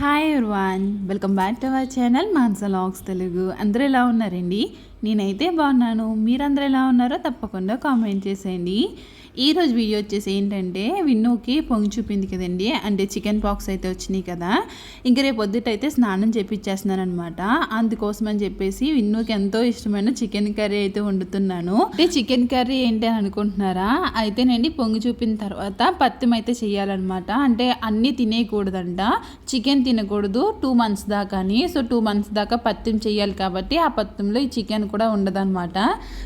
Hi everyone welcome back to our channel మాన్సలాగ్స్ Telugu అందరూ ఎలా ఉన్నారండి? నేనైతే బాగున్నాను. మీరందరూ ఎలా ఉన్నారో తప్పకుండా కామెంట్ చేసేయండి. ఈరోజు వీడియో వచ్చేసి ఏంటంటే విన్నుకి పొంగి చూపింది కదండి. అంటే చికెన్ పాక్స్ అయితే వచ్చినాయి కదా. ఇంక రేపు పొద్దుటైతే స్నానం చేపించేస్తున్నాను అనమాట అందుకోసం అని చెప్పేసి విన్నుకి ఎంతో ఇష్టమైన చికెన్ కర్రీ అయితే వండుతున్నాను. అంటే చికెన్ కర్రీ ఏంటి అని అనుకుంటున్నారా? అయితేనండి పొంగి చూపిన తర్వాత పత్యం అయితే చేయాలన్నమాట. అంటే అన్నీ తినేయకూడదంట. చికెన్ తినకూడదు. టూ మంత్స్ దాకా అని. సో టూ మంత్స్ దాకా పత్యం చేయాలి కాబట్టి ఆ పత్యంలో ఈ చికెన్ కూడా ఉండదన్నమాట.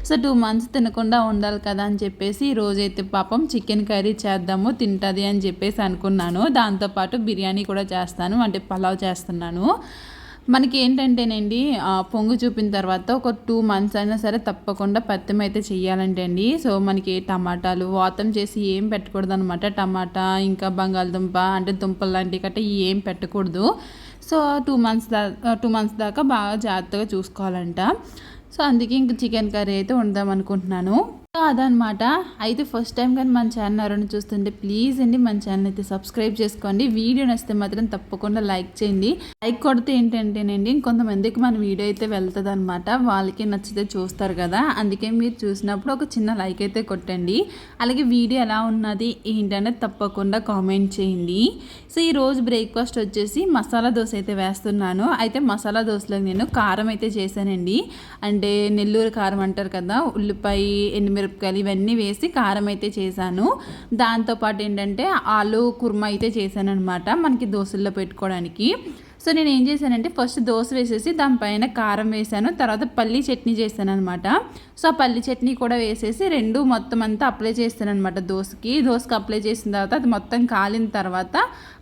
సో టూ మంత్స్ తినకుండా ఉండాలి కదా అని చెప్పేసి ఈ రోజైతే పాపం చికెన్ కర్రీ చేద్దాము తింటుంది అని చెప్పేసి అనుకున్నాను. దాంతోపాటు బిర్యానీ కూడా చేస్తాను అంటే పలావ్ చేస్తున్నాను. మనకి ఏంటంటేనండి పొంగు చూపిన తర్వాత ఒక టూ మంత్స్ అయినా సరే తప్పకుండా పత్యం అయితే చేయాలంటే అండి సో మనకి టమాటాలు వాతం చేసి ఏం పెట్టకూడదు అనమాట టమాటా ఇంకా బంగాళదుంప అంటే దుంపలు లాంటివి గట్రా ఏం పెట్టకూడదు. సో టూ మంత్స్ దా టూ మంత్స్ దాకా బాగా జాగ్రత్తగా చూసుకోవాలంట. సో అందుకే ఇంక చికెన్ కర్రీ అయితే వండుదాం అనుకుంటున్నాను. సో అదనమాట అయితే ఫస్ట్ టైం కానీ మన ఛానల్ ఎవరైనా చూస్తుంటే ప్లీజ్ అండి మన ఛానల్ అయితే సబ్స్క్రైబ్ చేసుకోండి. వీడియో నచ్చితే మాత్రం తప్పకుండా లైక్ చేయండి. లైక్ కొడితే ఏంటంటేనండి ఇంకొంతమందికి మన వీడియో అయితే వెళ్తుంది అనమాట వాళ్ళకి నచ్చితే చూస్తారు కదా. అందుకే మీరు చూసినప్పుడు ఒక చిన్న లైక్ అయితే కొట్టండి. అలాగే వీడియో ఎలా ఉన్నది ఏంటనేది తప్పకుండా కామెంట్ చేయండి. సో ఈ రోజు బ్రేక్ఫాస్ట్ వచ్చేసి మసాలా దోశ అయితే వేస్తున్నాను. అయితే మసాలా దోశలో నేను కారం అయితే చేశానండి. అంటే నెల్లూరు కారం అంటారు కదా ఉల్లిపాయ ఎనిమిది మిరపకాయలు ఇవన్నీ వేసి కారం అయితే చేశాను. దాంతోపాటు ఏంటంటే ఆలు కుర్మా అయితే చేశాను అనమాట మనకి దోశల్లో పెట్టుకోవడానికి. సో నేను ఏం చేశానంటే ఫస్ట్ దోశ వేసేసి దానిపైన కారం వేసాను తర్వాత పల్లి చట్నీ చేశాను అనమాట సో ఆ పల్లి చట్నీ కూడా వేసేసి రెండు మొత్తం అంతా అప్లై చేస్తాను అనమాట దోశకి. దోశకి అప్లై చేసిన తర్వాత అది మొత్తం కాలిన తర్వాత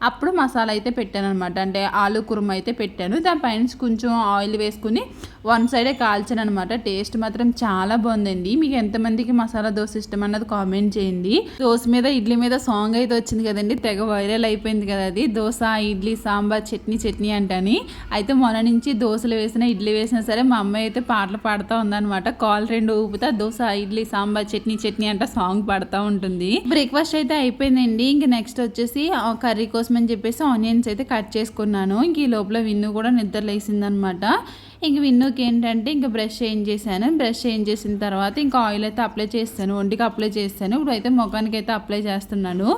అప్పుడు మసాలా అయితే పెట్టాను అనమాట అంటే ఆలు కుర్మ అయితే పెట్టాను. దానిపైన కొంచెం ఆయిల్ వేసుకుని వన్ సైడే కాల్చాను అనమాట టేస్ట్ మాత్రం చాలా బాగుందండి. మీకు ఎంతమందికి మసాలా దోశ ఇష్టం అన్నది కామెంట్ చేయండి. దోశ మీద ఇడ్లీ మీద సాంగ్ అయితే వచ్చింది కదండి. తెగ వైరల్ అయిపోయింది కదా అది. దోశ ఇడ్లీ సాంబార్ చట్నీ చట్నీ అంటని. అయితే మొన్న నుంచి దోశలు వేసినా ఇడ్లీ వేసినా సరే మా అమ్మాయి అయితే పాటలు పాడుతూ ఉందన్నమాట. కాల్ రెండు ఊపుతా దోశ ఇడ్లీ సాంబార్ చట్నీ చట్నీ అంట సాంగ్ పాడుతూ ఉంటుంది. బ్రేక్ఫాస్ట్ అయితే అయిపోయిందండి. ఇంక నెక్స్ట్ వచ్చేసి కర్రీ కోసం అని చెప్పేసి ఆనియన్స్ అయితే కట్ చేసుకున్నాను. ఇంక ఈ లోపల విన్ను కూడా నిద్ర లేసిందనమాట ఇంక విన్నోకి ఏంటంటే ఇంకా బ్రష్ చేంజ్ చేశాను. బ్రష్ చేంజ్ చేసిన తర్వాత ఇంకా ఆయిల్ అయితే అప్లై చేస్తాను. ఒంటికి అప్లై చేస్తాను. ఇప్పుడు అయితే ముఖానికి అయితే అప్లై చేస్తున్నాను.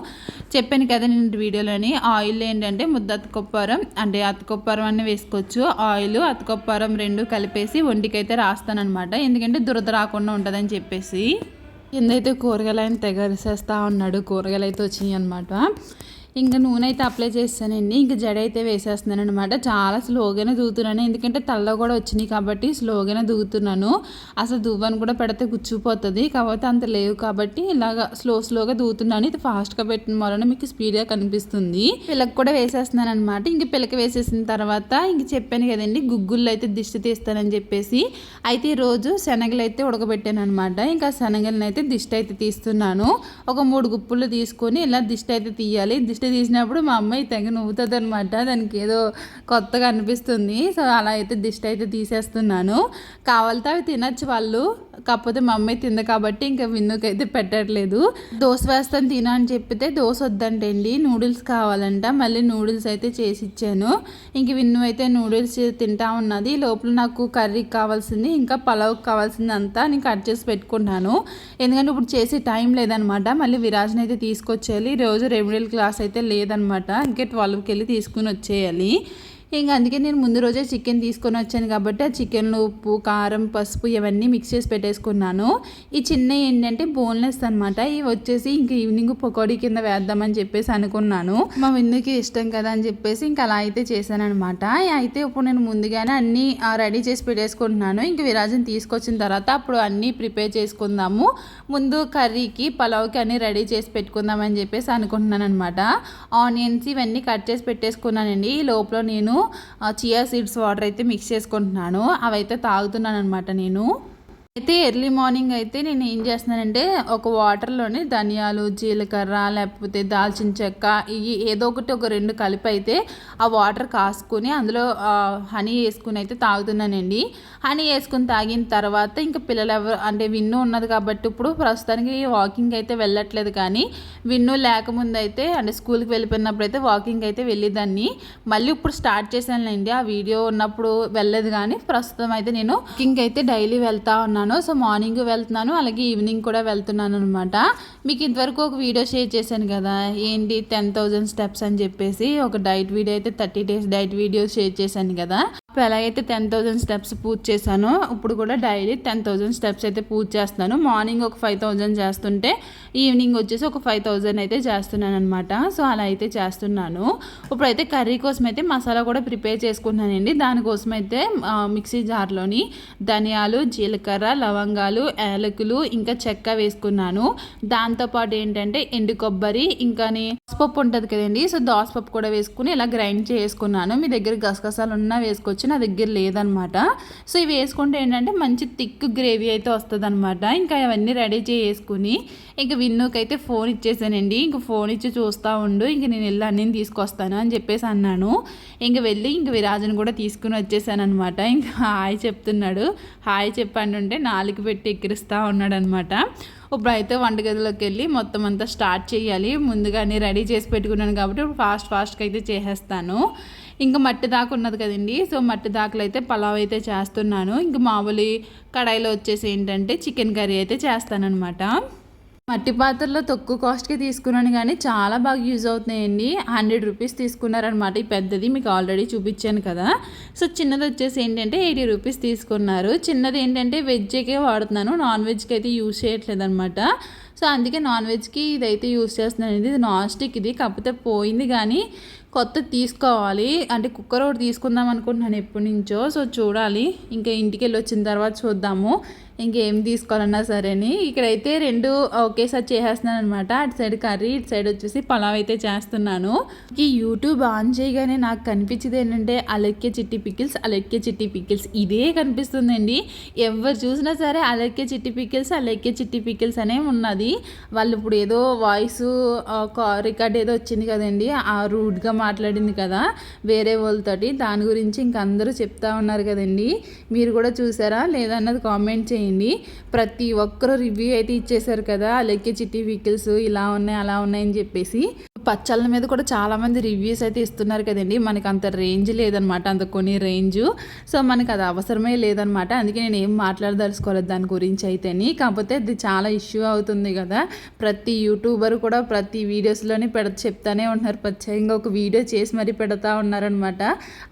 చెప్పాను కదా నేను వీడియోలోని ఆయిల్ ఏంటంటే ముద్ద అతకొప్పారం అంటే అతకొప్పారం అన్నీ వేసుకోవచ్చు. ఆయిల్ అతకొప్పారం రెండు కలిపేసి ఒంటికి అయితే రాస్తానమాట ఎందుకంటే దురద రాకుండా ఉంటుందని చెప్పేసి. కిందైతే కూరగాయలు ఆయన తెగరిసేస్తూ ఉన్నాడు. కూరగాయలు అయితే వచ్చినాయి అనమాట ఇంకా నూనె అయితే అప్లై చేస్తానండి. ఇంకా జడ అయితే వేసేస్తున్నాను అనమాట చాలా స్లోగానే దూగుతున్నాను ఎందుకంటే తల్ల కూడా వచ్చినాయి కాబట్టి స్లోగానే దూగుతున్నాను అసలు దువ్వను కూడా పెడితే గుచ్చిపోతుంది. కాకపోతే అంత లేవు కాబట్టి ఇలాగ స్లో స్లోగా దూగుతున్నాను ఇది ఫాస్ట్గా పెట్టిన వలన మీకు స్పీడ్గా కనిపిస్తుంది. పిల్లకి కూడా వేసేస్తున్నాను అనమాట ఇంక పిల్లకి వేసేసిన తర్వాత ఇంక చెప్పాను కదండి గుగ్గుళ్ళు అయితే దిష్టి తీస్తానని చెప్పేసి. అయితే ఈరోజు శనగలు అయితే ఉడకబెట్టాను అనమాట ఇంకా శనగలను అయితే దిష్టి అయితే తీస్తున్నాను. ఒక మూడు గుప్పులు తీసుకొని ఇలా దిష్టి అయితే తీయాలి. దిష్టి తీసినప్పుడు మా అమ్మాయి తెగ నవ్వుతుంది అనమాట దానికి ఏదో కొత్తగా అనిపిస్తుంది. సో అలా అయితే దిష్టి అయితే తీసేస్తున్నాను. కావాలితే అవి తినచ్చు వాళ్ళు. కాకపోతే మా అమ్మాయి తింది కాబట్టి ఇంకా విన్నుకి అయితే పెట్టట్లేదు. దోశ వేస్తాను తిన అని చెప్పితే దోశ వద్దంటండి. నూడిల్స్ కావాలంట. మళ్ళీ నూడిల్స్ అయితే చేసి ఇచ్చాను. ఇంక విన్ను అయితే నూడిల్స్ తింటా ఉన్నది. లోపల నాకు కర్రీకి కావాల్సింది ఇంకా పలావ్కి కావాల్సింది అంతా నేను కట్ చేసి పెట్టుకున్నాను ఎందుకంటే ఇప్పుడు చేసే టైం లేదనమాట. మళ్ళీ విరాజ్ని అయితే తీసుకొచ్చేయాలి. రోజు రెమెడియల్ క్లాస్ అయితే లేదనమాట. ఇంకే ట్వెల్వ్కి వెళ్ళి తీసుకుని వచ్చేయాలి. ఇంకా అందుకే నేను ముందు రోజే చికెన్ తీసుకొని వచ్చాను కాబట్టి ఆ చికెన్లో ఉప్పు కారం పసుపు ఇవన్నీ మిక్స్ చేసి పెట్టేసుకున్నాను. ఈ చిన్న ఏంటంటే బోన్లెస్ అనమాట ఇవి వచ్చేసి ఇంక ఈవినింగ్ పకోడీ కింద వేద్దామని చెప్పేసి అనుకున్నాను. మా విందుకి ఇష్టం కదా అని చెప్పేసి ఇంకా అలా అయితే చేశాను అనమాట అయితే ఇప్పుడు నేను ముందుగానే అన్నీ రెడీ చేసి పెట్టేసుకుంటున్నాను. ఇంక విరాజన్ తీసుకొచ్చిన తర్వాత అప్పుడు అన్నీ ప్రిపేర్ చేసుకుందాము. ముందు కర్రీకి పలావ్కి అన్నీ రెడీ చేసి పెట్టుకుందామని చెప్పేసి అనుకుంటున్నాను అనమాట ఆనియన్స్ ఇవన్నీ కట్ చేసి పెట్టేసుకున్నానండి. ఈ లోపల నేను చియా సీడ్స్ వాటర్ అయితే మిక్స్ చేసుకుంటున్నాను. అవైతే తాగుతున్నాను అనమాట నేను. అయితే ఎర్లీ మార్నింగ్ అయితే నేను ఏం చేస్తున్నానంటే ఒక వాటర్లోనే ధనియాలు జీలకర్ర లేకపోతే దాల్చిన చెక్క ఇవి ఏదో ఒకటి ఒక రెండు కలిపి అయితే ఆ వాటర్ కాసుకుని అందులో హనీ వేసుకుని అయితే తాగుతున్నానండి. హనీ వేసుకుని తాగిన తర్వాత ఇంకా పిల్లలు ఎవరు అంటే విన్ను ఉన్నది కాబట్టి ఇప్పుడు ప్రస్తుతానికి వాకింగ్ అయితే వెళ్ళట్లేదు కానీ విన్ను లేకముందు అయితే అంటే స్కూల్కి వెళ్ళిపోయినప్పుడు అయితే వాకింగ్ అయితే వెళ్ళేదాన్ని. మళ్ళీ ఇప్పుడు స్టార్ట్ చేశానులేండి ఆ వీడియో ఉన్నప్పుడు వెళ్ళలేదు కానీ ప్రస్తుతం అయితే నేను వాకింగ్ అయితే డైలీ వెళ్తా ఉన్నాను. వెళ్తున్నాను సో మార్నింగ్ వెళ్తున్నాను అలాగే ఈవినింగ్ కూడా వెళ్తున్నాను అనమాట మీకు ఇంతవరకు ఒక వీడియో షేర్ చేశాను కదా ఏంటి టెన్ థౌజండ్ స్టెప్స్ అని చెప్పేసి ఒక డైట్ వీడియో అయితే thirty days diet video share చేశాను కదా. ఇప్పుడు ఎలాగైతే టెన్ థౌజండ్ స్టెప్స్ పూజ చేశానో ఇప్పుడు కూడా డైలీ టెన్ థౌజండ్ స్టెప్స్ అయితే పూజ చేస్తాను మార్నింగ్ ఒక ఫైవ్ థౌజండ్ చేస్తుంటే ఈవినింగ్ వచ్చేసి ఒక ఫైవ్ థౌజండ్ అయితే చేస్తున్నాను అనమాట సో అలా అయితే చేస్తున్నాను. ఇప్పుడైతే కర్రీ కోసం అయితే మసాలా కూడా ప్రిపేర్ చేసుకున్నానండి దానికోసం అయితే మిక్సీ జార్లోని ధనియాలు జీలకర్ర లవంగాలు యాలకులు ఇంకా చెక్క వేసుకున్నాను. దాంతోపాటు ఏంటంటే ఎండు కొబ్బరి ఇంకా దోసపప్పు ఉంటుంది కదండి సో దోసపప్పు కూడా వేసుకుని ఇలా గ్రైండ్ చేసుకున్నాను. మీ దగ్గర గసగసాలు ఉన్నా వేసుకోవచ్చు నా దగ్గర లేదనమాట సో ఇవి వేసుకుంటే ఏంటంటే మంచి థిక్ గ్రేవీ అయితే వస్తుంది అనమాట ఇంకా అవన్నీ రెడీ చేసుకుని ఇంక విన్నుకైతే అయితే ఫోన్ ఇచ్చేసానండి. ఇంక ఫోన్ ఇచ్చి చూస్తూ ఉండు ఇంక నేను వెళ్ళి అన్నీ తీసుకొస్తాను అని చెప్పేసి అన్నాను. ఇంక వెళ్ళి ఇంక విరాజుని కూడా తీసుకుని వచ్చేసాను అనమాట ఇంకా హాయ్ చెప్తున్నాడు. హాయ్ చెప్పండి నాలుగు పెట్టి ఎక్కిరిస్తూ ఉన్నాడనమాట. ఇప్పుడైతే వంటగదిలోకి వెళ్ళి మొత్తం అంతా స్టార్ట్ చేయాలి. ముందుగానే రెడీ చేసి పెట్టుకున్నాను కాబట్టి ఇప్పుడు ఫాస్ట్ ఫాస్ట్గా అయితే చేసేస్తాను. ఇంకా మట్టి దాకా ఉన్నది కదండి. సో మట్టి దాకలు అయితే పలావ్ అయితే చేస్తున్నాను. ఇంకా మామూలు కడాయిలో వచ్చేసి ఏంటంటే చికెన్ కర్రీ అయితే చేస్తానన్నమాట మట్టి పాత్రలో తక్కువ కాస్ట్కి తీసుకున్నాను కానీ చాలా బాగా యూజ్ అవుతున్నాయండి. హండ్రెడ్ రూపీస్ తీసుకున్నారనమాట ఈ పెద్దది. మీకు ఆల్రెడీ చూపించాను కదా. సో చిన్నది వచ్చేసి ఏంటంటే ఎయిటీ రూపీస్ తీసుకున్నారు. చిన్నది ఏంటంటే వెజ్కే వాడుతున్నాను. నాన్ వెజ్కి అయితే యూజ్ చేయట్లేదు అనమాట సో అందుకే నాన్ వెజ్కి ఇదైతే యూజ్ చేస్తున్నాను ఇది నాన్ స్టిక్ ఇది. కాకపోతే పోయింది కానీ కొత్త తీసుకోవాలి. అంటే కుక్కర్ ఒకటి తీసుకుందాం అనుకుంటున్నాను ఎప్పటి నుంచో. సో చూడాలి. ఇంకా ఇంటికి వెళ్ళి వచ్చిన తర్వాత చూద్దాము. ఇంకేం తీసుకోవాలన్నా సరేని. ఇక్కడైతే రెండు ఒకేసారి చేసేస్తున్నాను అనమాట అటు సైడ్ కర్రీ ఇటు సైడ్ వచ్చేసి పలావ్ అయితే చేస్తున్నాను. ఈ యూట్యూబ్ ఆన్ చేయగానే నాకు కనిపించేది ఏంటంటే అలెక్య చిట్టి పికిల్స్ అలెక్య చిట్టి పికిల్స్. ఇదే కనిపిస్తుందండి. ఎవరు చూసినా సరే అలెక్య చిట్టి పికిల్స్ అలెక్య చిట్టి పికిల్స్ అనే ఉన్నది. వాళ్ళు ఇప్పుడు ఏదో వాయిస్ రికార్డ్ ఏదో వచ్చింది కదండి ఆ రూడ్గా మాట్లాడింది కదా వేరే వాళ్ళతోటి. దాని గురించి ఇంక అందరూ చెప్తా ఉన్నారు కదండి. మీరు కూడా చూసారా లేదన్నది కామెంట్ చేయండి. చేయండి ప్రతి ఒక్కరు రివ్యూ అయితే ఇచ్చేసారు కదా లెక్కే చిట్టి వెహికల్స్ ఇలా ఉన్నాయి అలా ఉన్నాయని చెప్పేసి. పచ్చళ్ళ మీద కూడా చాలామంది రివ్యూస్ అయితే ఇస్తున్నారు కదండి. మనకి అంత రేంజ్ లేదనమాట అంత కొన్ని రేంజ్ సో మనకి అది అవసరమే లేదనమాట అందుకే నేను ఏం మాట్లాడదలుచుకోలేదు దాని గురించి అయితేని. కాకపోతే అది చాలా ఇష్యూ అవుతుంది కదా. ప్రతి యూట్యూబర్ కూడా ప్రతి వీడియోస్లోనే పెడ చెప్తానే ఉంటున్నారు. ప్రత్యేకంగా ఒక వీడియో చేసి మరీ పెడతా ఉన్నారనమాట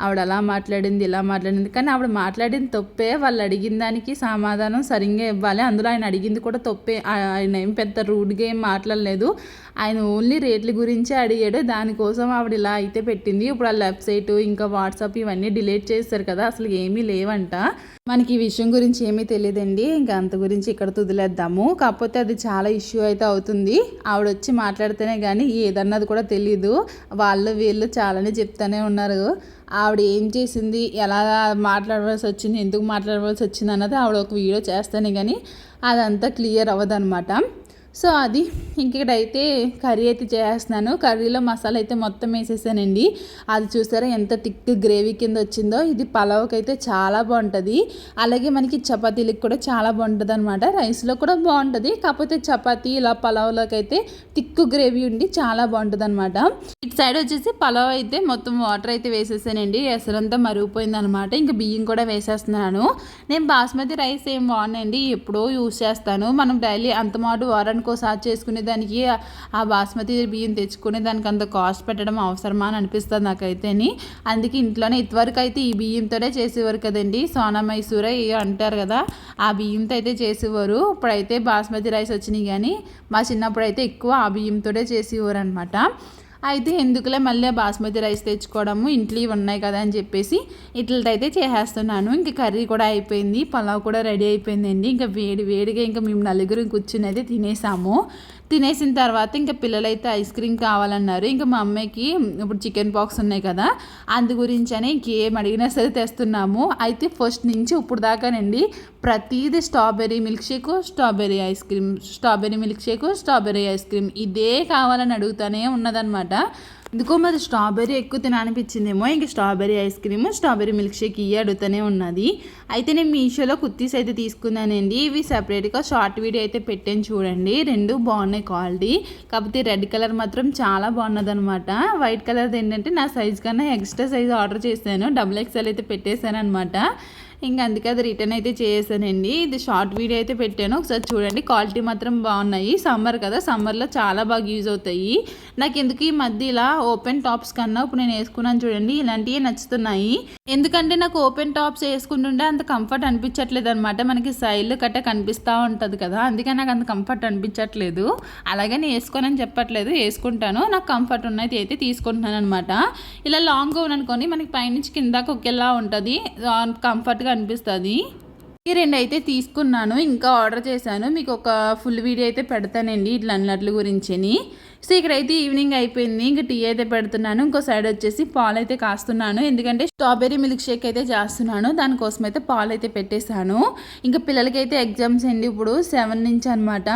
ఆవిడ అలా మాట్లాడింది ఇలా మాట్లాడింది. కానీ ఆవిడ మాట్లాడిన తప్పే వాళ్ళు అడిగిన దానికి సమాధానం సరిగ్గా ఇవ్వాలి. అందులో ఆయన అడిగింది కూడా తప్పే. ఆయన ఏం పెద్ద రూడ్గా ఏం మాట్లాడలేదు. ఆయన ఓన్లీ రేట్ల గురించి అడిగాడు. దానికోసం ఆవిడ ఇలా అయితే పెట్టింది. ఇప్పుడు ఆ వెబ్సైట్ ఇంకా వాట్సాప్ ఇవన్నీ డిలీట్ చేస్తారు కదా అసలు ఏమీ లేవంట. మనకి ఈ విషయం గురించి ఏమీ తెలియదండి. ఇంకా అంత గురించి ఇక్కడ తుదిలేద్దాము. కాకపోతే అది చాలా ఇష్యూ అయితే అవుతుంది. ఆవిడ వచ్చి మాట్లాడితేనే కానీ ఏదన్నది కూడా తెలియదు వాళ్ళు వీళ్ళు చాలానే చెప్తానే ఉన్నారు. ఆవిడ ఏం చేసింది ఎలా మాట్లాడవలసి వచ్చింది ఎందుకు మాట్లాడవలసి వచ్చింది అన్నది ఆవిడ ఒక వీడియో చేస్తానే కానీ అదంతా క్లియర్ అవ్వదనమాట సో అది ఇంకడైతే కర్రీ అయితే చేస్తున్నాను. కర్రీలో మసాలా అయితే మొత్తం వేసేసానండి. అది చూసారా ఎంత థిక్ గ్రేవీ కింద వచ్చిందో. ఇది పలావ్కి అయితే చాలా బాగుంటుంది అలాగే మనకి చపాతీలకు కూడా చాలా బాగుంటుంది అనమాట రైస్లో కూడా బాగుంటుంది కాకపోతే చపాతీ ఇలా పలావ్లోకి అయితే థిక్ గ్రేవీ ఉండి చాలా బాగుంటుంది అనమాట ఇటు సైడ్ వచ్చేసి పలావ్ అయితే మొత్తం వాటర్ అయితే వేసేసానండి. ఎసరంతా మరిగిపోయింది అనమాట ఇంకా బియ్యం కూడా వేసేస్తున్నాను. నేను బాస్మతి రైస్ ఏం బాగున్నాయండి ఎప్పుడో యూస్ చేస్తాను. మనం డైలీ అంత మాట వారానికి ఒకసారి చేసుకునే దానికి ఆ బాస్మతి బియ్యం తెచ్చుకునే దానికి అంత కాస్ట్ పెట్టడం అవసరమా అని అనిపిస్తుంది నాకైతేని. అందుకే ఇంట్లోనే ఇదివరకు అయితే ఈ బియ్యంతోనే చేసేవారు కదండి. సోనా మైసూర అంటారు కదా. ఆ బియ్యంతో అయితే చేసేవారు. ఇప్పుడైతే బాస్మతి రైస్ వచ్చినాయి కానీ మా చిన్నప్పుడు అయితే ఎక్కువ ఆ బియ్యంతోనే చేసేవారు అనమాట అయితే ఎందుకులే మళ్ళీ బాస్మతి రైస్ తెచ్చుకోవడము ఇంట్లో ఉన్నాయి కదా అని చెప్పేసి ఇట్లయితే చేసేస్తున్నాను. ఇంకా కర్రీ కూడా అయిపోయింది పలావ్ కూడా రెడీ అయిపోయిందండి. ఇంకా వేడి వేడిగా ఇంకా మేము నలుగురు కూర్చుని అయితే తినేసాము. తినేసిన తర్వాత ఇంకా పిల్లలైతే ఐస్ క్రీమ్ కావాలన్నారు. ఇంకా మా అమ్మాయికి ఇప్పుడు చికెన్ పాక్స్ ఉన్నాయి కదా అందు గురించి అని ఇంకేం అడిగినా సరే తెస్తున్నాము. అయితే ఫస్ట్ నుంచి ఇప్పుడు దాకానండి ప్రతిదీ strawberry milk shake strawberry ice cream strawberry milk shake strawberry ice cream ఇదే కావాలని అడుగుతానే ఉన్నదనమాట ఎందుకో మరి స్ట్రాబెర్రీ ఎక్కువ తినాలనిపించిందేమో ఇంక strawberry ice cream strawberry milk shake ఇవి అడుగుతూనే ఉన్నది. అయితే నేను మీషోలో కుర్తీస్ అయితే తీసుకున్నానండి. ఇవి సపరేట్గా షార్ట్ వీడియో అయితే పెట్టాను చూడండి. రెండు బాగున్నాయి క్వాలిటీ. కాకపోతే రెడ్ కలర్ మాత్రం చాలా బాగున్నది అనమాట వైట్ కలర్ ఏంటంటే నా సైజ్ కన్నా ఎక్స్ట్రా సైజ్ ఆర్డర్ చేశాను. డబుల్ ఎక్స్ఎల్ అయితే పెట్టేశాను అనమాట ఇంకా అందుకే అది రిటర్న్ అయితే చేసానండి ఇది షార్ట్ వీడియో అయితే పెట్టాను. ఒకసారి చూడండి. క్వాలిటీ మాత్రం బాగున్నాయి. సమ్మర్ కదా. సమ్మర్లో చాలా బాగా యూజ్ అవుతాయి. నాకు ఎందుకు ఈ మధ్య ఇలా ఓపెన్ టాప్స్ కన్నా ఇప్పుడు నేను వేసుకున్నాను చూడండి. ఇలాంటివి నచ్చుతున్నాయి. ఎందుకంటే నాకు ఓపెన్ టాప్స్ వేసుకుంటుంటే అంత కంఫర్ట్ అనిపించట్లేదు అనమాట మనకి సైల్ కట్ట కనిపిస్తూ ఉంటుంది కదా. అందుకే నాకు అంత కంఫర్ట్ అనిపించట్లేదు. అలాగే నేను వేసుకోనని చెప్పట్లేదు. వేసుకుంటాను. నాకు కంఫర్ట్ ఉన్నది అయితే తీసుకుంటున్నాను అనమాట ఇలా లాంగ్ గౌన్ అనుకోని మనకి పైనుంచి కిందాక ఒకేలా ఉంటుంది. కంఫర్ట్గా అనిపిస్తుంది. ఈ రెండు అయితే తీసుకున్నాను ఇంకా ఆర్డర్ చేశాను. మీకు ఒక ఫుల్ వీడియో అయితే పెడతానండి ఇట్లా అన్నట్లు గురించిని. సో ఇక్కడైతే ఈవినింగ్ అయిపోయింది ఇంకా టీ అయితే పెడుతున్నాను. ఇంకో సైడ్ వచ్చేసి పాలు అయితే కాస్తున్నాను. ఎందుకంటే స్ట్రాబెర్రీ మిల్క్ షేక్ అయితే చేస్తున్నాను. దానికోసం అయితే పాలు అయితే పెట్టేశాను. ఇంకా పిల్లలకి అయితే ఎగ్జామ్స్ అండి ఇప్పుడు సెవెన్ నుంచి అనమాట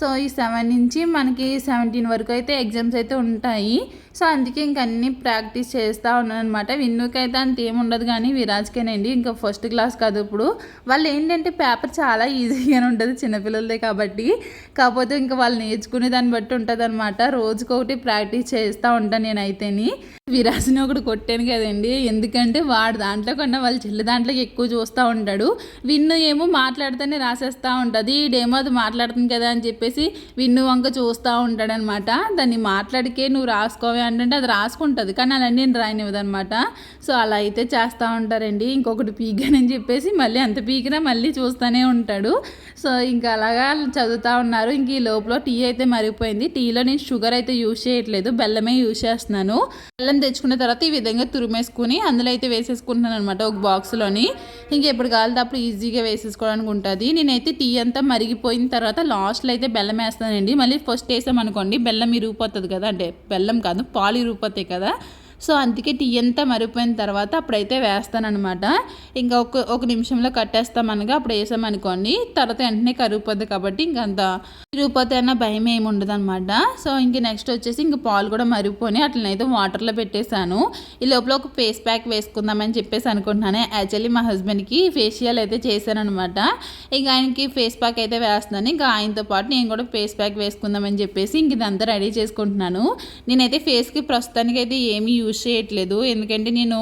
సో ఈ సెవెన్ నుంచి మనకి సెవెంటీన్ వరకు అయితే ఎగ్జామ్స్ అయితే ఉంటాయి. సో అందుకే ఇంక అన్నీ ప్రాక్టీస్ చేస్తూ ఉన్నాను అనమాట విన్నుకి అయితే అంత ఏముండదు కానీ విరాజ్కేనండి. ఇంకా ఫస్ట్ క్లాస్ కాదు ఇప్పుడు. వాళ్ళు ఏంటంటే పేపర్ చాలా ఈజీగానే ఉంటుంది చిన్నపిల్లలదే కాబట్టి. కాకపోతే ఇంకా వాళ్ళు నేర్చుకునే దాన్ని బట్టి ఉంటుంది అనమాట రోజుకొకటి ప్రాక్టీస్ చేస్తూ ఉంటాను నేనైతేని. విరాజ్ని ఒకటి కొట్టాను కదండి. ఎందుకంటే వాడు దాంట్లో కన్నా వాళ్ళ చెల్లి దాంట్లోకి ఎక్కువ చూస్తూ ఉంటాడు. విన్ను ఏమో మాట్లాడితేనే రాసేస్తూ ఉంటుంది. ఈడేమో అది మాట్లాడుతుంది కదా అని చెప్పేసి చెప్పేసి విన్ను వంక చూస్తూ ఉంటాడనమాట. దాన్ని మాట్లాడికే నువ్వు రాసుకోవే అంటే అది రాసుకుంటుంది. కానీ అలా నేను రాయనివ్వదనమాట. సో అలా అయితే చేస్తూ ఉంటారండి. ఇంకొకటి పీకనని చెప్పేసి మళ్ళీ అంత పీకినా మళ్ళీ చూస్తూనే ఉంటాడు. సో ఇంకా అలాగా చదువుతూ ఉన్నారు. ఇంక ఈ లోపల టీ అయితే మరిగిపోయింది. టీలో నేను షుగర్ అయితే యూజ్ చేయట్లేదు. బెల్లమే యూజ్ చేస్తున్నాను. బెల్లం తెచ్చుకున్న తర్వాత ఈ విధంగా తురిమేసుకుని అందులో అయితే వేసేసుకుంటున్నాను అనమాట ఒక బాక్స్లోని ఇంకెప్పుడు కావాలి అప్పుడు ఈజీగా వేసేసుకోవడానికి ఉంటుంది. నేనైతే టీ అంతా మరిగిపోయిన తర్వాత లాస్ట్లో అయితే బెల్లం వేస్తానండి. మళ్ళీ ఫస్ట్ వేసామనుకోండి బెల్లం ఇరిగిపోతుంది కదా అంటే బెల్లం కాదు పాలు ఇరిగిపోతాయి కదా సో అందుకే టీ అంతా మరిగిపోయిన తర్వాత అప్పుడైతే వేస్తానమాట ఇంకా ఒక ఒక నిమిషంలో కట్టేస్తామనగా అప్పుడు వేసామనుకోండి తర్వాత వెంటనే కరిగిపోద్ది కాబట్టి ఇంక అంత తిరిగిపోతే అన్న భయం ఏమి ఉండదు అనమాట సో ఇంక నెక్స్ట్ వచ్చేసి ఇంక పాలు కూడా మరిగిపోయి అట్లనైతే వాటర్లో పెట్టేశాను. ఈ లోపల ఒక ఫేస్ ప్యాక్ వేసుకుందామని చెప్పేసి అనుకుంటున్నాను. యాక్చువల్లీ మా హస్బెండ్కి ఫేషియల్ అయితే చేశాను అనమాట ఇంక ఆయనకి ఫేస్ ప్యాక్ అయితే వేస్తున్నాను. ఇంకా ఆయనతో పాటు నేను కూడా ఫేస్ ప్యాక్ వేసుకుందామని చెప్పేసి ఇంక ఇదంతా రెడీ చేసుకుంటున్నాను. నేనైతే ఫేస్కి ప్రస్తుతానికి అయితే ఏమీ యూజ్ యూజ్ చేయట్లేదు. ఎందుకంటే నేను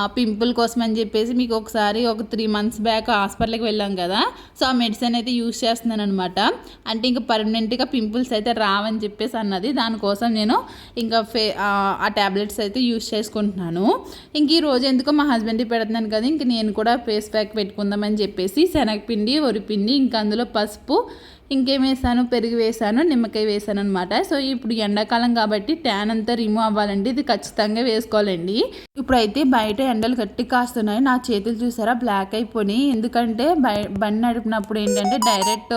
ఆ పింపుల్ కోసం అని చెప్పేసి మీకు ఒకసారి ఒక త్రీ మంత్స్ బ్యాక్ హాస్పిటల్కి వెళ్ళాం కదా. సో ఆ మెడిసిన్ అయితే యూజ్ చేస్తున్నాను అనమాట అంటే ఇంకా పర్మనెంట్గా పింపుల్స్ అయితే రావని చెప్పేసి అన్నది. దానికోసం నేను ఇంకా ఫే ఆ ట్యాబ్లెట్స్ అయితే యూజ్ చేసుకుంటున్నాను. ఇంక ఈ రోజు ఎందుకో మా హస్బెండ్ పెడుతున్నాను కదా ఇంక నేను కూడా ఫేస్ ప్యాక్ పెట్టుకుందామని చెప్పేసి శనగపిండి వరిపిండి ఇంకా అందులో పసుపు ఇంకేం వేసాను? పెరుగు వేసాను నిమ్మకాయ వేసాను అనమాట సో ఇప్పుడు ఎండాకాలం కాబట్టి ట్యాన్ అంతా రిమూవ్ అవ్వాలండి. ఇది ఖచ్చితంగా వేసుకోవాలండి. ఇప్పుడైతే బయట ఎండలు గట్టి కాస్తున్నాయి. నా చేతులు చూసారా? బ్లాక్ అయిపోయి ఎందుకంటే బయ బండి నడిపినప్పుడు ఏంటంటే డైరెక్ట్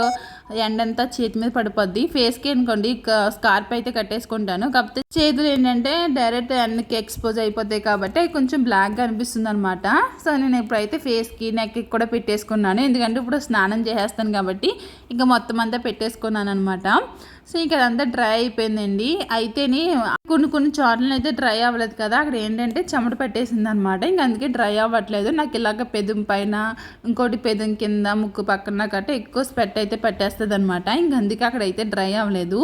ఎండంతా చేతి మీద పడిపోద్ది. ఫేస్కి అనుకోండి స్కార్ప్ అయితే కట్టేసుకుంటాను. కాకపోతే చేతులు ఏంటంటే డైరెక్ట్ ఎండకి ఎక్స్పోజ్ అయిపోతాయి కాబట్టి కొంచెం బ్లాక్గా అనిపిస్తుంది అనమాట సో నేను ఇప్పుడైతే ఫేస్కి నెక్కి కూడా పెట్టేసుకున్నాను. ఎందుకంటే ఇప్పుడు స్నానం చేసేస్తాను కాబట్టి ఇంకా మొత్తం అంతా పెట్టేసుకున్నాను అనమాట సో ఇక అదంతా డ్రై అయిపోయిందండి. అయితేనే కొన్ని కొన్ని చోట్లను అయితే డ్రై అవ్వలేదు కదా అక్కడ ఏంటంటే చెమట పెట్టేసింది అనమాట ఇంక అందుకే డ్రై అవ్వట్లేదు. నాకు ఇలాగ పెదం పైన ఇంకోటి పెదం కింద ముక్కు పక్కన కట్ట ఎక్కువ స్పెట్ అయితే పెట్టేస్తుంది అనమాట ఇంక అందుకే అక్కడ అయితే డ్రై అవ్వలేదు.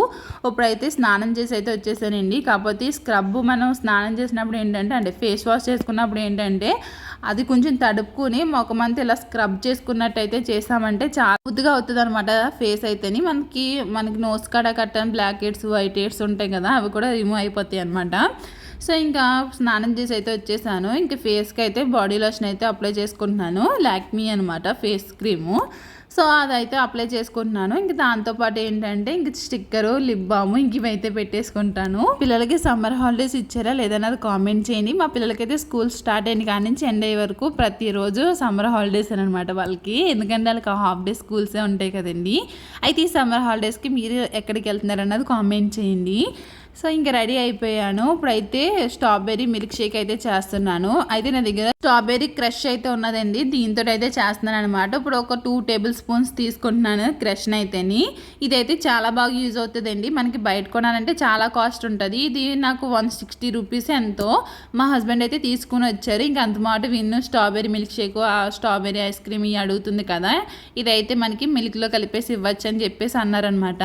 ఇప్పుడైతే స్నానం చేసి అయితే వచ్చేసానండి. కాకపోతే స్క్రబ్ మనం స్నానం చేసినప్పుడు ఏంటంటే అంటే ఫేస్ వాష్ చేసుకున్నప్పుడు ఏంటంటే అది కొంచెం తడుపుకుని మొఖమంతా ఇలా స్క్రబ్ చేసుకున్నట్టయితే చేసామంటే చాలా బుద్ధిగా అవుతుంది అనమాట ఫేస్ అయితేని. మనకి మనకి నోస్ కాడ కట్టని బ్లాక్ హెడ్స్ వైట్ హెడ్స్ ఉంటాయి కదా అవి కూడా రిమూవ్ అయిపోతాయి అనమాట సో ఇంకా స్నానం చేసి అయితే వచ్చేసాను. ఇంకా ఫేస్కి అయితే బాడీ లోషన్ అయితే అప్లై చేసుకుంటున్నాను. లాక్మీ అనమాట ఫేస్ క్రీము సో అదైతే అప్లై చేసుకుంటున్నాను. ఇంక దాంతోపాటు ఏంటంటే ఇంక స్టిక్కరు లిప్ బామ్ ఇంక ఇవైతే పెట్టేసుకుంటాను. పిల్లలకి సమ్మర్ హాలిడేస్ ఇచ్చారా లేదన్నది కామెంట్ చేయండి. మా పిల్లలకైతే స్కూల్ స్టార్ట్ అయిన కానీ నుంచి ఎండ్ అయ్యే వరకు ప్రతిరోజు సమ్మర్ హాలిడేస్ అనమాట వాళ్ళకి. ఎందుకంటే వాళ్ళకి హాఫ్ డే స్కూల్సే ఉంటాయి కదండి. అయితే ఈ సమ్మర్ హాలిడేస్కి మీరు ఎక్కడికి వెళ్తున్నారు అన్నది కామెంట్ చేయండి. సో ఇంకా రెడీ అయిపోయాను. ఇప్పుడైతే స్ట్రాబెర్రీ మిల్క్ షేక్ అయితే చేస్తున్నాను. అయితే నా దగ్గర స్ట్రాబెర్రీ క్రష్ అయితే ఉన్నదండి. దీంతో అయితే చేస్తున్నాను అనమాట ఇప్పుడు ఒక టూ టేబుల్ స్పూన్స్ తీసుకుంటున్నాను క్రష్ అయితేని ఇదైతే చాలా బాగా యూజ్ అవుతుందండి. మనకి బయట కొనాలంటే చాలా కాస్ట్ ఉంటుంది. ఇది నాకు వన్ సిక్స్టీ రూపీస్ ఎంతో. మా హస్బెండ్ అయితే తీసుకుని వచ్చారు. ఇంకా అంత మాట విన్ను. స్ట్రాబెర్రీ మిల్క్ షేక్ ఆ స్ట్రాబెర్రీ ఐస్ క్రీమ్ ఇవి అడుగుతుంది కదా. ఇదైతే మనకి మిల్క్లో కలిపేసి ఇవ్వచ్చు అని చెప్పేసి అన్నారనమాట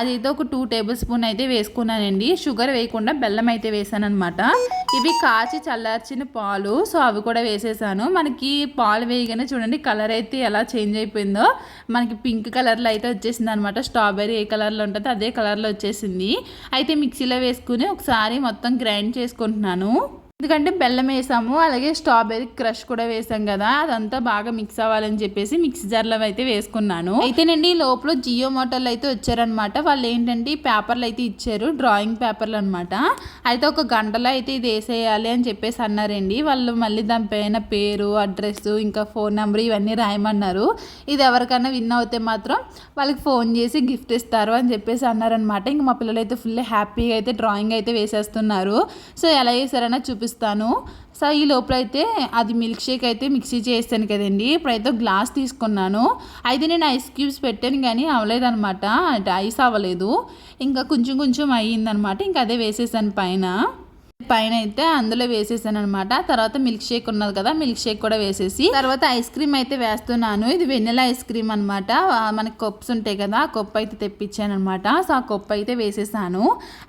అదైతే ఒక టూ టేబుల్ స్పూన్ అయితే వేసుకున్నానండి. షుగర్ వేయకుండా బెల్లం అయితే వేసాను అనమాట ఇవి కాచి చల్లార్చిన పాలు. సో అవి కూడా వేసేసాను. మనకి పాలు వేయగానే చూడండి కలర్ అయితే ఎలా చేంజ్ అయిపోయిందో. మనకి పింక్ కలర్లో అయితే వచ్చేసింది అనమాట స్ట్రాబెర్రీ ఏ కలర్లో ఉంటుందో అదే కలర్లో వచ్చేసింది. అయితే మిక్సీలో వేసుకుని ఒకసారి మొత్తం గ్రైండ్ చేసుకుంటున్నాను. ఎందుకంటే బెల్లం వేసాము అలాగే స్ట్రాబెర్రీ క్రష్ కూడా వేసాం కదా అదంతా బాగా మిక్స్ అవ్వాలని చెప్పేసి మిక్సీ జార్లో అయితే వేసుకున్నాను. అయితేనండి లోపల జియో మోటార్లు అయితే వచ్చారనమాట వాళ్ళు ఏంటంటే పేపర్లు అయితే ఇచ్చారు డ్రాయింగ్ పేపర్లు అనమాట అయితే ఒక గంటలో అయితే ఇది వేసేయాలి అని చెప్పేసి అన్నారండి. వాళ్ళు మళ్ళీ దానిపైన పేరు అడ్రస్ ఇంకా ఫోన్ నెంబర్ ఇవన్నీ రాయమన్నారు. ఇది ఎవరికైనా విన్ అవుతే మాత్రం వాళ్ళకి ఫోన్ చేసి గిఫ్ట్ ఇస్తారు అని చెప్పేసి అన్నారనమాట ఇంకా మా పిల్లలు అయితే ఫుల్ హ్యాపీగా అయితే డ్రాయింగ్ అయితే వేసేస్తున్నారు. సో ఎలా వేసారన్నా చూపి చూపిస్తాను. సో ఈ లోపల అయితే అది మిల్క్ షేక్ అయితే మిక్సీ చేస్తాను కదండి. ఇప్పుడైతే గ్లాస్ తీసుకున్నాను. అయితే నేను ఐస్ క్యూబ్స్ పెట్టాను కానీ అవ్వలేదనమాట అంటే ఐస్ అవ్వలేదు. ఇంకా కొంచెం కొంచెం అయ్యిందనమాట ఇంకా అదే వేసేసాను పైన. పైన అయితే అందులో వేసేసాను అనమాట తర్వాత మిల్క్ షేక్ ఉన్నది కదా మిల్క్ షేక్ కూడా వేసేసి తర్వాత ఐస్ క్రీమ్ అయితే వేస్తున్నాను. ఇది వెన్నెల ఐస్ క్రీమ్ అనమాట మనకి కప్స్ ఉంటాయి కదా ఆ కప్ అయితే తెప్పించాను అనమాట సో ఆ కప్ అయితే వేసేసాను.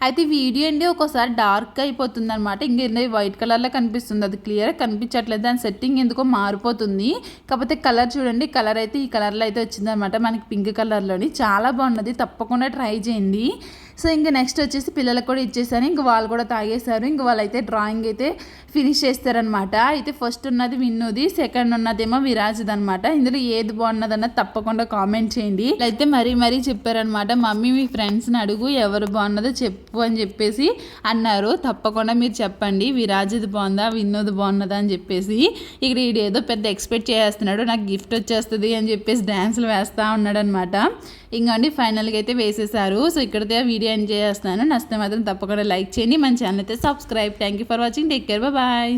అయితే వీడియో అండి ఒక్కోసారి డార్క్ అయిపోతుంది అనమాట ఇంక వైట్ కలర్లో కనిపిస్తుంది. అది క్లియర్ కనిపించట్లేదు. దాని సెట్టింగ్ ఎందుకో మారిపోతుంది. కాకపోతే కలర్ చూడండి. కలర్ అయితే ఈ కలర్లో అయితే వచ్చిందనమాట మనకి పింక్ కలర్లోని చాలా బాగున్నది. తప్పకుండా ట్రై చేయండి. సో ఇంకా నెక్స్ట్ వచ్చేసి పిల్లలకు కూడా ఇచ్చేసాను. ఇంక వాళ్ళు కూడా తాగేశారు. ఇంక వాళ్ళైతే డ్రాయింగ్ అయితే ఫినిష్ చేస్తారనమాట అయితే ఫస్ట్ ఉన్నది విన్నుది సెకండ్ ఉన్నదేమో విరాజ్ది అనమాట ఇందులో ఏది బాగున్నదన్నది తప్పకుండా కామెంట్ చేయండి. అయితే మరీ మరీ చెప్పారనమాట మమ్మీ మీ ఫ్రెండ్స్ని అడుగు ఎవరు బాగున్నదో చెప్పు అని చెప్పేసి అన్నారు. తప్పకుండా మీరు చెప్పండి. విరాజ్ది బాగుందా? విన్నోది బాగున్నదా? అని చెప్పేసి ఇక్కడ ఈడు ఏదో పెద్ద ఎక్స్పెక్ట్ చేస్తున్నాడు నాకు గిఫ్ట్ వచ్చేస్తుంది అని చెప్పేసి డ్యాన్స్లు వేస్తూ ఉన్నాడనమాట ఇంకా ఇంకండి ఫైనల్గా అయితే వేసేసారు. సో ఇక్కడితే వీడియో ఎంజాయ్ చేస్తున్నాను నచ్చితే మాత్రం తప్పకుండా లైక్ చేయండి. మన ఛానల్ అయితే subscribe. Thank you for watching take care bye